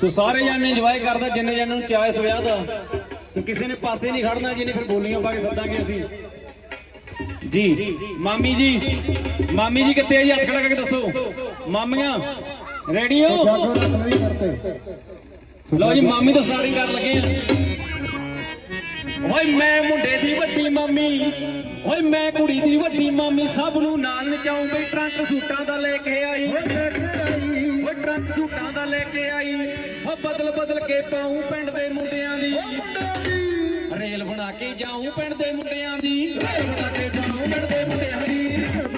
ਸੋ ਸਾਰੇ ਜਾਣੇ ਇੰਜੋਏ ਕਰਦਾ ਜਿੰਨੇ ਜਾਣੇ ਨੂੰ ਚਾਹ ਇਸ ਵਿਆਹ ਦਾ। ਸੋ ਕਿਸੇ ਨੇ ਪਾਸੇ ਨਹੀਂ ਖੜਨਾ ਜਿਹਨੇ ਫਿਰ ਬੋਲੀਆਂ ਪਾ ਕੇ ਸੱਦਾਂਗੇ ਅਸੀਂ। ਜੀ ਮਾਮੀ ਜੀ ਮਾਮੀ ਜੀ ਕਿੱਥੇ ਆ ਜੀ? ਹੱਥ ਖੜਾ ਕਰਕੇ ਦੱਸੋ। ਮਾਮੀਆਂ ਰੈਡੀ ਹੋ? ਲਓ ਜੀ ਮਾਮੀ ਤੋਂ ਸਟਾਰਟਿੰਗ ਕਰਨ ਲੱਗੇ ਆ। ਓਏ ਮੈਂ ਮੁੰਡੇ ਦੀ ਵੱਡੀ ਮਾਮੀ। ਓਏ ਮੈਂ ਕੁੜੀ ਦੀ ਵੱਡੀ ਮਾਮੀ ਸਭ ਨੂੰ ਨਾਲ ਨਚਾਉਂ ਬਈ ਟਰੰਕ ਸੂਟਾਂ ਦਾ ਲੈ ਕੇ ਆਈ। ਓਏ ਟਰੰਕ ਸੂਟਾਂ ਦਾ ਲੈ ਕੇ ਆਈ। ਓ ਬਦਲ ਬਦਲ ਕੇ ਪਾਉਂ ਪਿੰਡ ਦੇ ਮੁੰਡਿਆਂ ਦੀ। ਰੇਲ ਬਣਾ ਕੇ ਜਾਉਂ ਪਿੰਡ ਦੇ ਮੁੰਡਿਆਂ ਦੀ। ਰੇਲ ਬਣਾ ਕੇ ਜਾਉਂ ਪਿੰਡ ਦੇ ਮੁੰਡਿਆਂ ਦੀ।